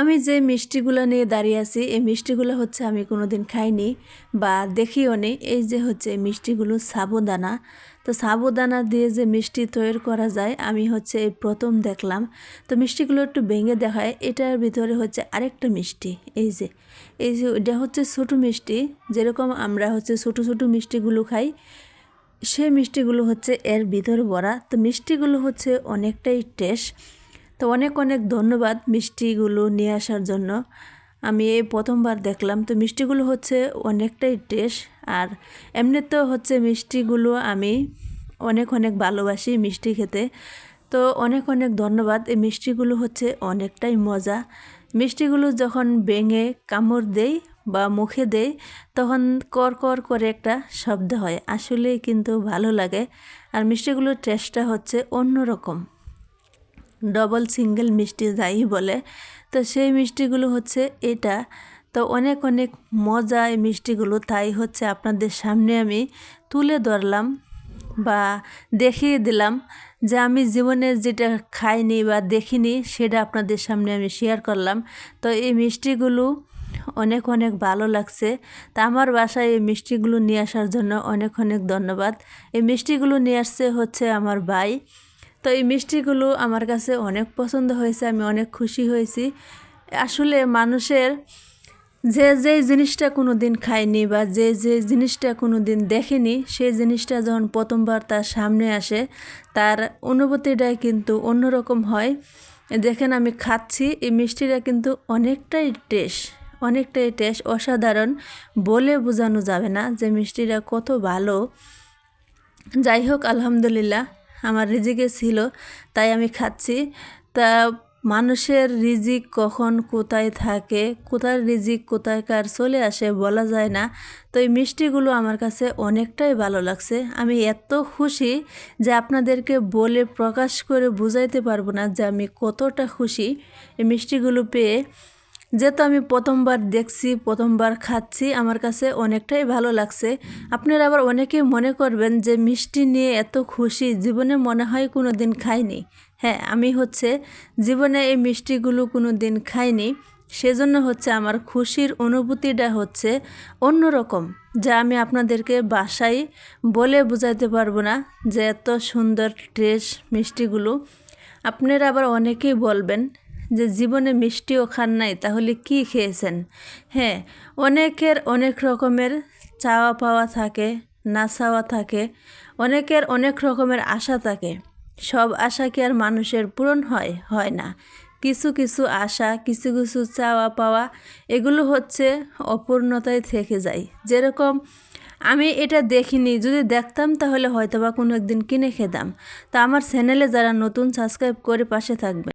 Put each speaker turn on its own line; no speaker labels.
আমি যে মিষ্টিগুলো নিয়ে দাঁড়িয়ে আছি, এই মিষ্টিগুলো হচ্ছে আমি কোনোদিন খাইনি বা দেখিও নি। এই যে হচ্ছে মিষ্টিগুলো সাবুদানা। তো সাবুদানা দিয়ে যে মিষ্টি তৈরি করা যায়, আমি হচ্ছে এই প্রথম দেখলাম। তো মিষ্টিগুলো একটু ভেঙে দেখায়, এটার ভিতরে হচ্ছে আরেকটা মিষ্টি। এই যে এই যে এটা হচ্ছে ছোটো মিষ্টি, যেরকম আমরা হচ্ছে ছোটো ছোটো মিষ্টিগুলো খাই সেই মিষ্টিগুলো হচ্ছে এর ভিতরে ভরা তো মিষ্টিগুলো হচ্ছে অনেকটাই টেস্ট। তো অনেক অনেক ধন্যবাদ মিষ্টিগুলো নিয়ে আসার জন্য। আমি এই প্রথমবার দেখলাম। তো মিষ্টিগুলো হচ্ছে অনেকটাই টেস্ট আর এমনিতেও হচ্ছে মিষ্টিগুলো আমি অনেক অনেক ভালোবাসি মিষ্টি খেতে। তো অনেক অনেক ধন্যবাদ। এই মিষ্টিগুলো হচ্ছে অনেকটাই মজা। মিষ্টিগুলো যখন ভেঙে কামড় দেই বা মুখে দেই, তখন কর কর করে একটা শব্দ হয়। আসলেই কিন্তু ভালো লাগে। আর মিষ্টিগুলোর টেস্টটা হচ্ছে অন্যরকম। ডবল সিঙ্গেল মিষ্টি যাই বলে। তো সেই মিষ্টিগুলো হচ্ছে এটা। তো অনেক অনেক মজা এই মিষ্টিগুলো। তাই হচ্ছে আপনাদের সামনে আমি তুলে ধরলাম বা দেখিয়ে দিলাম যে আমি জীবনে যেটা খাইনি বা দেখিনি সেটা আপনাদের সামনে আমি শেয়ার করলাম। তো এই মিষ্টিগুলো অনেক অনেক ভালো লাগছে। তা আমার বাসায় এই মিষ্টিগুলো নিয়ে আসার জন্য অনেক অনেক ধন্যবাদ। এই মিষ্টিগুলো নিয়ে আসছে হচ্ছে আমার ভাই। তো এই মিষ্টিগুলো আমার কাছে অনেক পছন্দ হয়েছে, আমি অনেক খুশি হয়েছি। আসলে মানুষের যে যে জিনিসটা কোনো দিন খায়নি বা যে যে জিনিসটা কোনো দিন দেখেনি, সেই জিনিসটা যখন প্রথমবার তার সামনে আসে, তার অনুভূতিটাই কিন্তু অন্যরকম হয়। দেখেন আমি খাচ্ছি, এই মিষ্টিটা কিন্তু অনেকটাই টেস্ট অনেকটাই টেস্ট, অসাধারণ বলে বোঝানো যাবে না যে মিষ্টিটা কত ভালো। যাই হোক, আলহামদুলিল্লাহ। আমার রিজিকে ছিল, তাই আমি খাচ্ছি। তা মানুষের রিজিক কখন কোথায় থাকে কোথায় রিজিক কোথায়কার চলে আসে বলা যায় না। তো এই মিষ্টিগুলো আমার কাছে অনেকটাই ভালো লাগছে। আমি এত খুশি যে আপনাদেরকে বলে প্রকাশ করে বুঝাইতে পারব না যে আমি কতটা খুশি এই মিষ্টিগুলো পেয়ে। যেহেতু আমি প্রথমবার দেখছি, প্রথমবার খাচ্ছি, আমার কাছে অনেকটাই ভালো লাগছে। আপনারা আবার অনেকেই মনে করবেন যে মিষ্টি নিয়ে এত খুশি, জীবনে মনে হয় কোনো দিন খাইনি। হ্যাঁ আমি হচ্ছে জীবনে এই মিষ্টিগুলো কোনো দিন খাইনি। সেজন্য হচ্ছে আমার খুশির অনুভূতিটা হচ্ছে অন্যরকম, যা আমি আপনাদেরকে বাসায় বলে বোঝাইতে পারব না যে এত সুন্দর, টেস্ট মিষ্টিগুলো। আপনারা আবার অনেকেই বলবেন যে জীবনে মিষ্টিও খান নাই, তাহলে কি খেয়েছেন? হ্যাঁ অনেকের অনেক রকমের চাওয়া পাওয়া থাকে না চাওয়া থাকে, অনেকের অনেক রকমের আশা থাকে। সব আশা কি আর মানুষের পূরণ হয়? হয় না। কিছু কিছু আশা, কিছু কিছু চাওয়া পাওয়া এগুলো হচ্ছে অপূর্ণতায় থেকে যায়। যেরকম, আমি এটা দেখিনি, যদি দেখতাম তাহলে হয়তো বা কোনো একদিন কিনে খেতাম। তা আমার চ্যানেলে যারা নতুন, সাবস্ক্রাইব করে পাশে থাকবে